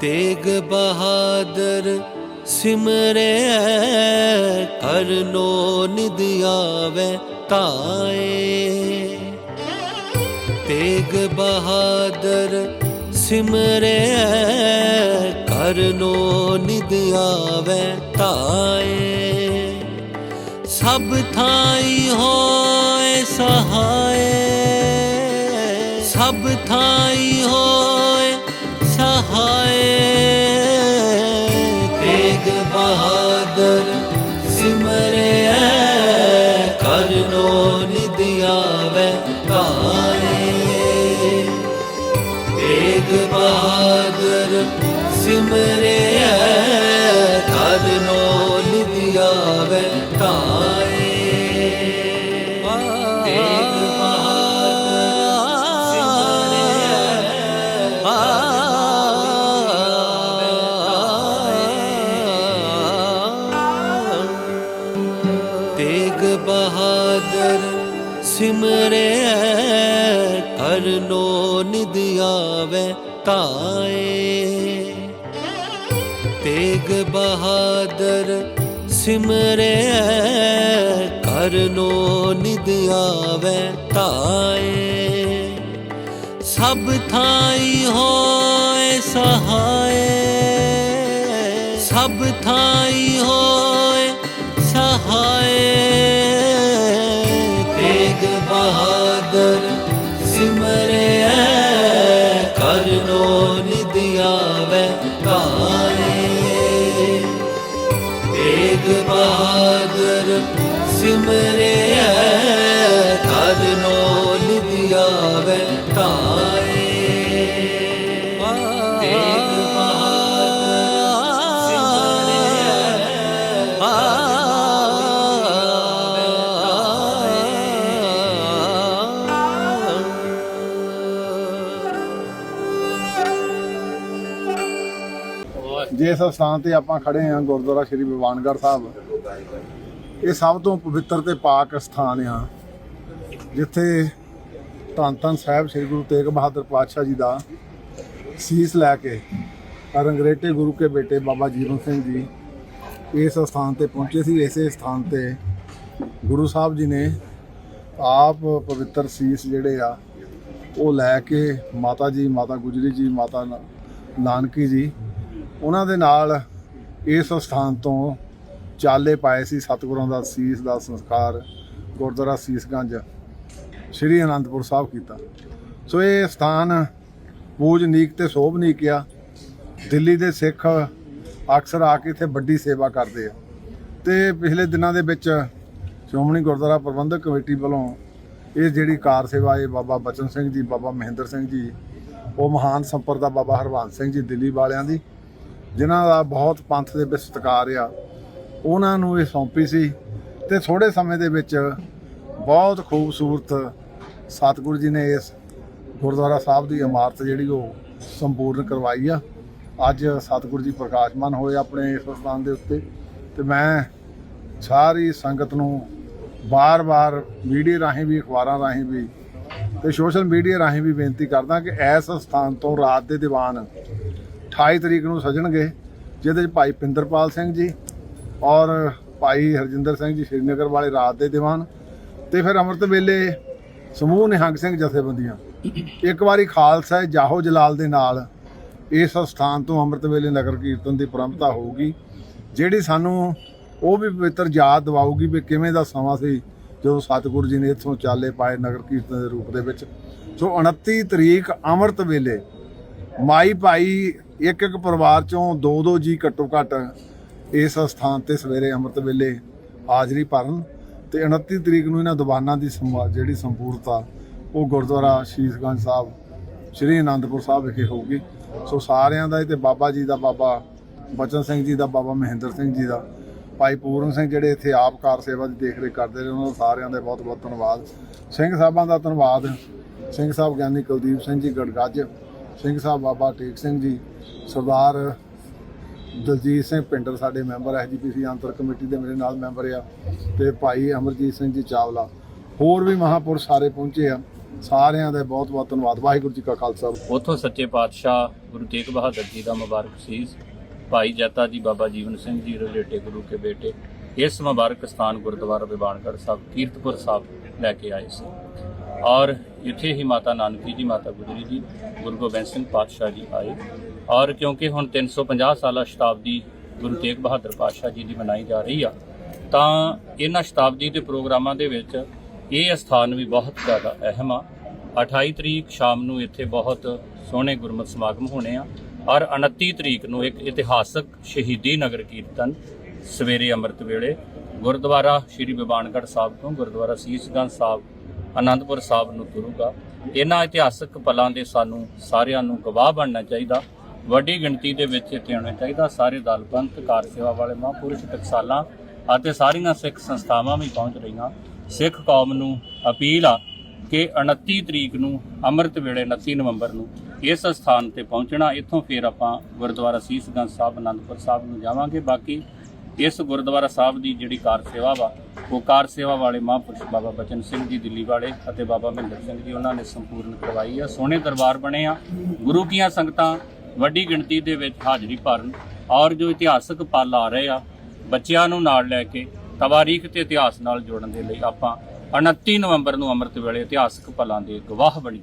ਤੇਗ ਬਹਾਦਰ ਸਿਮਰੇ, ਕਰਨੋ ਨਿਦ ਆਵੇ ਤਾਏ। ਤੇਗ ਬਹਾਦਰ ਸਿਮਰੇ, ਕਰਨੋ ਨਿਦ ਆਵੇ ਤਾਏ। ਸਭ ਥਾਈ ਹੋਏ ਸਹਾਏ, ਸਭ ਥਾਈ ਹੋਏ ਕਰਨੋ ਨਿਦ ਆਵੇ ਕਾਏ ਤੇਗ ਤੇਗ ਬਹਾਦਰ ਸਿਮਰੇ ਕਰਨੋ ਨਿਦ ਆਵੇ ਤਾਏ। ਤੇਗ ਬਹਾਦਰ ਸਿਮਰੇ, ਕਰਨੋ ਨਿਦ ਆਵੇ ਤਾਏ ਸਭ ਥਾਈ ਹੋਏ ਸਹਾਏ, ਸਭ ਥਾਈ ਹੋਏ ਸਹਾਏ। ਤੇਗ ਬਹਾਦਰ ਸਿਮਰਿਆ ਕਰਨੋ ਤੇਗ ਬਹਾਦਰ ਸਿਮਰਿਆ ਕਰਨੋ ਨੋਲ ਆਵੇ ਕਾਏ ਜਿਸ ਸਥਾਨ ਤੇ ਆਪਾਂ ਖੜੇ ਹਾਂ, ਗੁਰਦੁਆਰਾ ਸ਼੍ਰੀ ਬਿਵਾਨਗੜ੍ਹ ਸਾਹਿਬ, ਇਹ ਸਭ ਤੋਂ ਪਵਿੱਤਰ ਤੇ ਪਾਕ ਸਥਾਨ ਆ, ਜਿੱਥੇ ਧੰਨ ਧੰਨ ਸਾਹਿਬ ਸ੍ਰੀ ਗੁਰੂ ਤੇਗ ਬਹਾਦਰ ਪਾਤਸ਼ਾਹ ਜੀ ਦਾ ਸੀਸ ਲੈ ਕੇ ਰੰਗਰੇਟੇ ਗੁਰੂ ਕੇ ਬੇਟੇ ਬਾਬਾ ਜੀਵਨ ਸਿੰਘ ਜੀ ਇਸ ਸਥਾਨ ਤੇ ਪਹੁੰਚੇ ਸੀ। ਇਸੇ ਸਥਾਨ ਤੇ ਗੁਰੂ ਸਾਹਿਬ ਜੀ ਨੇ ਆਪ ਪਵਿੱਤਰ ਸੀਸ ਜਿਹੜੇ ਆ, ਉਹ ਲੈ ਕੇ ਮਾਤਾ ਜੀ, ਮਾਤਾ ਗੁਜਰੀ ਜੀ, ਮਾਤਾ ਨਾਨਕੀ ਜੀ ਉਹਨਾਂ ਦੇ ਨਾਲ ਇਸ ਸਥਾਨ ਤੋਂ ਚਾਲੇ ਪਾਏ ਸੀ ਸਤਿਗੁਰਾਂ ਦਾ ਸੀਸ ਦਾ ਸੰਸਕਾਰ, ਗੁਰਦੁਆਰਾ ਸੀਸਗੰਜ ਸ੍ਰੀ ਅਨੰਦਪੁਰ ਸਾਹਿਬ ਕੀਤਾ। ਸੋ ਇਹ ਸਥਾਨ ਪੂਜਨੀਕ ਤੇ ਸੋਭਨੀਕ ਆ। ਦਿੱਲੀ ਦੇ ਸਿੱਖ ਅਕਸਰ ਆ ਕੇ ਇੱਥੇ ਵੱਡੀ ਸੇਵਾ ਕਰਦੇ ਆ। ਤੇ ਪਿਛਲੇ ਦਿਨਾਂ ਦੇ ਵਿੱਚ ਸ਼੍ਰੋਮਣੀ ਗੁਰਦੁਆਰਾ ਪ੍ਰਬੰਧਕ ਕਮੇਟੀ ਵੱਲੋਂ ਇਹ ਜਿਹੜੀ ਕਾਰ ਸੇਵਾ ਇਹ ਬਾਬਾ ਬਚਨ ਸਿੰਘ ਜੀ, ਬਾਬਾ ਮਹਿੰਦਰ ਸਿੰਘ ਜੀ, ਉਹ ਮਹਾਨ ਸੰਪਰਦਾ ਬਾਬਾ ਹਰਵੰਸ ਸਿੰਘ ਜੀ, ਦਿੱਲੀ ਵਾਲਿਆਂ ਦੀ ਜਿਨ੍ਹਾਂ ਦਾ ਬਹੁਤ ਪੰਥ ਦੇ ਵਿੱਚ ਸਤਿਕਾਰ ਆ, ਉਹਨਾਂ ਨੂੰ ਇਹ ਸੌਂਪੀ ਸੀ ਤੇ ਥੋੜੇ ਸਮੇਂ ਦੇ ਵਿੱਚ ਬਹੁਤ ਖੂਬਸੂਰਤ ਸਤਿਗੁਰੂ ਜੀ ਨੇ ਇਸ ਗੁਰਦੁਆਰਾ ਸਾਹਿਬ ਦੀ ਇਮਾਰਤ ਜਿਹੜੀ ਉਹ ਸੰਪੂਰਨ ਕਰਵਾਈ ਆ। ਅੱਜ ਸਤਿਗੁਰੂ ਜੀ ਪ੍ਰਕਾਸ਼ਮਾਨ ਹੋਏ ਆਪਣੇ ਇਸ ਸਥਾਨ ਦੇ ਉੱਤੇ ਤੇ ਮੈਂ ਸਾਰੀ ਸੰਗਤ ਨੂੰ ਬਾਰ-ਬਾਰ ਮੀਡੀਆ ਰਾਹੀਂ ਵੀ, ਅਖਬਾਰਾਂ ਰਾਹੀਂ ਵੀ ਤੇ ਸੋਸ਼ਲ ਮੀਡੀਆ ਰਾਹੀਂ ਵੀ ਬੇਨਤੀ ਕਰਦਾ ਕਿ ਇਸ ਸਥਾਨ ਤੋਂ ਰਾਤ ਦੇ ਦੀਵਾਨ 28 ਤਰੀਕ ਨੂੰ ਸਜਣਗੇ, ਜਿਹਦੇ ਵਿੱਚ ਭਾਈ ਪਿੰਦਰਪਾਲ ਸਿੰਘ ਜੀ ਔਰ ਭਾਈ ਹਰਜਿੰਦਰ ਸਿੰਘ ਜੀ ਸ਼੍ਰੀਨਗਰ ਵਾਲੇ ਰਾਤ ਦੇ ਦੀਵਾਨ। ਤੇ ਫਿਰ ਅੰਮ੍ਰਿਤ ਵੇਲੇ ਸਮੂਹ ਨਿਹੰਗ ਸਿੰਘ ਜਥੇਬੰਦੀਆਂ। ਇੱਕ ਵਾਰੀ ਖਾਲਸਾ ਜਾਹੋ ਜਲਾਲ ਦੇ ਨਾਲ ਇਸ ਸਥਾਨ ਤੋਂ ਅੰਮ੍ਰਿਤ ਵੇਲੇ ਨਗਰ ਕੀਰਤਨ ਦੀ ਪਰੰਪਰਾ ਹੋਊਗੀ। ਜਿਹੜੀ ਸਾਨੂੰ ਉਹ ਵੀ ਪਵਿੱਤਰ ਯਾਦ ਦਿਵਾਊਗੀ ਵੀ ਕਿਵੇਂ ਦਾ ਸਮਾਂ ਸੀ ਜਦੋਂ ਸਤਿਗੁਰੂ ਜੀ ਨੇ ਇੱਥੋਂ ਚਾਲੇ ਪਾਏ ਨਗਰ ਕੀਰਤਨ ਦੇ ਰੂਪ ਦੇ ਵਿੱਚ। ਸੋ 29 ਤਰੀਕ ਅੰਮ੍ਰਿਤ ਵੇਲੇ ਮਾਈ ਭਾਈ ਇੱਕ ਇੱਕ ਪਰਿਵਾਰ ਚੋਂ ਦੋ ਦੋ ਜੀ ਘੱਟੋ ਘੱਟ ਇਸ ਸਥਾਨ ਤੇ ਸਵੇਰੇ ਅੰਮ੍ਰਿਤ ਵੇਲੇ ਹਾਜ਼ਰੀ ਭਰਨ ਤੇ 29 ਤਰੀਕ ਨੂੰ ਇਹਨਾਂ ਦੀਵਾਨਾਂ ਦੀ ਸੰਭਾ- ਜਿਹੜੀ ਸੰਪੂਰਤਾ ਉਹ ਗੁਰਦੁਆਰਾ ਸ਼ੀਸ਼ਗੰਜ ਸਾਹਿਬ, ਸ਼੍ਰੀ ਅਨੰਦਪੁਰ ਸਾਹਿਬ ਵਿਖੇ ਹੋਊਗੀ। ਸੋ ਸਾਰਿਆਂ ਦਾ ਇਹ ਤੇ ਬਾਬਾ ਜੀ ਦਾ ਬਾਬਾ, ਬਚਨ ਸਿੰਘ ਜੀ ਦਾ ਬਾਬਾ, ਮਹਿੰਦਰ ਸਿੰਘ ਜੀ ਦਾ, ਭਾਈ ਪੂਰਨ ਸਿੰਘ ਜਿਹੜੇ ਇੱਥੇ ਆਪ ਕਾਰ ਸੇਵਾ ਦੀ ਦੇਖ ਰੇਖ ਕਰਦੇ ਨੇ, ਉਹਨਾਂ ਦਾ ਸਾਰਿਆਂ ਦਾ ਬਹੁਤ ਬਹੁਤ ਧੰਨਵਾਦ। ਸਿੰਘ ਸਾਹਿਬਾਂ ਦਾ ਧੰਨਵਾਦ। ਸਿੰਘ ਸਾਹਿਬ ਗਿਆਨੀ ਕੁਲਦੀਪ ਸਿੰਘ ਜੀ, ਗੜਗੱਜ ਸਿੰਘ ਸਾਹਿਬ ਬਾਬਾ ਟੇਕ ਸਿੰਘ ਜੀ, ਸਰਦਾਰ ਦਲਜੀਤ ਸਿੰਘ ਪਿੰਡਰ ਸਾਡੇ ਮੈਂਬਰ ਐਸਜੀਪੀਸੀ ਅੰਤਰ ਕਮੇਟੀ ਦੇ ਮੇਰੇ ਨਾਲ ਮੈਂਬਰ ਆ ਤੇ ਭਾਈ ਅਮਰਜੀਤ ਸਿੰਘ ਜੀ ਚਾਵਲਾ। ਹੋਰ ਵੀ ਮਹਾਪੁਰਸ਼ ਸਾਰੇ ਪਹੁੰਚੇ ਆ। ਸਾਰਿਆਂ ਦਾ ਬਹੁਤ ਬਹੁਤ ਧੰਨਵਾਦ। ਵਾਹਿਗੁਰੂ ਜੀ ਕਾ ਖਾਲਸਾ। ਉਥੋਂ ਸੱਚੇ ਪਾਤਸ਼ਾਹ ਗੁਰੂ ਤੇਗ ਬਹਾਦਰ ਜੀ ਦਾ ਮੁਬਾਰਕ ਸੀਸ ਭਾਈ ਜੱਤਾ ਜੀ, ਬਾਬਾ ਜੀਵਨ ਸਿੰਘ ਜੀ, ਰੋਲੇਟੇ ਗੁਰੂ ਕੇ ਬੇਟੇ, ਇਸ ਮੁਬਾਰਕ ਸਥਾਨ ਗੁਰਦੁਆਰਾ ਵਿਵਾਨਗੜ੍ਹ ਸਾਹਿਬ, ਕੀਰਤਪੁਰ ਸਾਹਿਬ ਲੈ ਕੇ ਆਏ ਸੀ। ਔਰ ਇੱਥੇ ਹੀ ਮਾਤਾ ਨਾਨਕੀ ਜੀ, ਮਾਤਾ ਗੁਜਰੀ ਜੀ, ਗੁਰੂ ਗੋਬਿੰਦ ਸਿੰਘ ਪਾਤਸ਼ਾਹ ਜੀ ਆਏ। ਔਰ ਕਿਉਂਕਿ ਹੁਣ 350 ਸਾਲਾ ਸ਼ਤਾਬਦੀ ਗੁਰੂ ਤੇਗ ਬਹਾਦਰ ਪਾਤਸ਼ਾਹ ਜੀ ਦੀ ਮਨਾਈ ਜਾ ਰਹੀ ਆ, ਤਾਂ ਇਹਨਾਂ ਸ਼ਤਾਬਦੀ ਦੇ ਪ੍ਰੋਗਰਾਮਾਂ ਦੇ ਵਿੱਚ ਇਹ ਸਥਾਨ ਵੀ ਬਹੁਤ ਜ਼ਿਆਦਾ ਅਹਿਮ ਆ। 28 ਤਰੀਕ ਸ਼ਾਮ ਨੂੰ ਇੱਥੇ ਬਹੁਤ ਸੋਹਣੇ ਗੁਰਮਤਿ ਸਮਾਗਮ ਹੋਣੇ ਆ ਔਰ 29 ਤਰੀਕ ਨੂੰ ਇੱਕ ਇਤਿਹਾਸਕ ਸ਼ਹੀਦੀ ਨਗਰ ਕੀਰਤਨ ਸਵੇਰੇ ਅੰਮ੍ਰਿਤ ਵੇਲੇ ਗੁਰਦੁਆਰਾ ਸ਼੍ਰੀ ਬਿਬਾਨਗੜ੍ਹ ਸਾਹਿਬ ਤੋਂ, ਗੁਰਦੁਆਰਾ ਸੀਸਗੰਜ ਸਾਹਿਬ ਆਨੰਦਪੁਰ ਸਾਹਿਬ ਨੂੰ ਤੁਰੂਗਾ। ਇਹਨਾਂ ਇਤਿਹਾਸਕ ਪਲਾਂ ਦੇ ਸਾਨੂੰ ਸਾਰਿਆਂ ਨੂੰ ਗਵਾਹ ਬਣਨਾ ਚਾਹੀਦਾ। ਵੱਡੀ ਗਿਣਤੀ ਦੇ ਵਿੱਚ ਇੱਥੇ ਆਉਣਾ ਚਾਹੀਦਾ। ਸਾਰੇ ਦਲ ਪੰਥ, ਕਾਰ ਸੇਵਾ ਵਾਲੇ, ਮਹਾਂਪੁਰਸ਼, ਟਕਸਾਲਾਂ ਅਤੇ ਸਾਰੀਆਂ ਸਿੱਖ ਸੰਸਥਾਵਾਂ ਵੀ ਪਹੁੰਚ ਰਹੀਆਂ। ਸਿੱਖ ਕੌਮ ਨੂੰ ਅਪੀਲ ਆ ਕਿ 29 ਤਰੀਕ ਨੂੰ, ਅੰਮ੍ਰਿਤ ਵੇਲੇ 29 ਨਵੰਬਰ ਨੂੰ ਇਸ ਸਥਾਨ ਤੇ ਪਹੁੰਚਣਾ। ਇੱਥੋਂ ਫਿਰ ਆਪਾਂ ਗੁਰਦੁਆਰਾ ਸੀਸਗੰਜ ਸਾਹਿਬ, ਅਨੰਦਪੁਰ ਸਾਹਿਬ ਨੂੰ ਜਾਵਾਂਗੇ। ਬਾਕੀ ਇਸ ਗੁਰਦੁਆਰਾ ਸਾਹਿਬ ਦੀ ਜਿਹੜੀ ਕਾਰ ਸੇਵਾ ਵਾ ਉਹ ਕਾਰ ਸੇਵਾ ਵਾਲੇ ਮਹਾਂਪੁਰਸ਼ ਬਾਬਾ ਬਚਨ ਸਿੰਘ ਜੀ ਦਿੱਲੀ ਵਾਲੇ ਅਤੇ ਬਾਬਾ ਮਹਿੰਦਰ ਸਿੰਘ ਜੀ ਉਹਨਾਂ ਨੇ ਸੰਪੂਰਨ ਕਰਵਾਈ ਆ, ਸੋਹਣੇ ਦਰਬਾਰ ਬਣੇ ਆ। ਗੁਰੂ ਕੀਆਂ ਸੰਗਤਾਂ ਵੱਡੀ ਗਿਣਤੀ ਦੇ ਵਿੱਚ ਹਾਜ਼ਰੀ ਭਰਨ ਔਰ ਜੋ ਇਤਿਹਾਸਕ ਪਲ ਆ ਰਹੇ ਆ, ਬੱਚਿਆਂ ਨੂੰ ਨਾਲ ਲੈ ਕੇ ਤਵਾਰੀਖ ਤੇ ਇਤਿਹਾਸ ਨਾਲ ਜੋੜਨ ਦੇ ਲਈ ਆਪਾਂ 29 ਨਵੰਬਰ ਨੂੰ ਅੰਮ੍ਰਿਤ ਵੇਲੇ ਇਤਿਹਾਸਕ ਪਲਾਂ ਦੇ ਗਵਾਹ ਬਣੀਏ।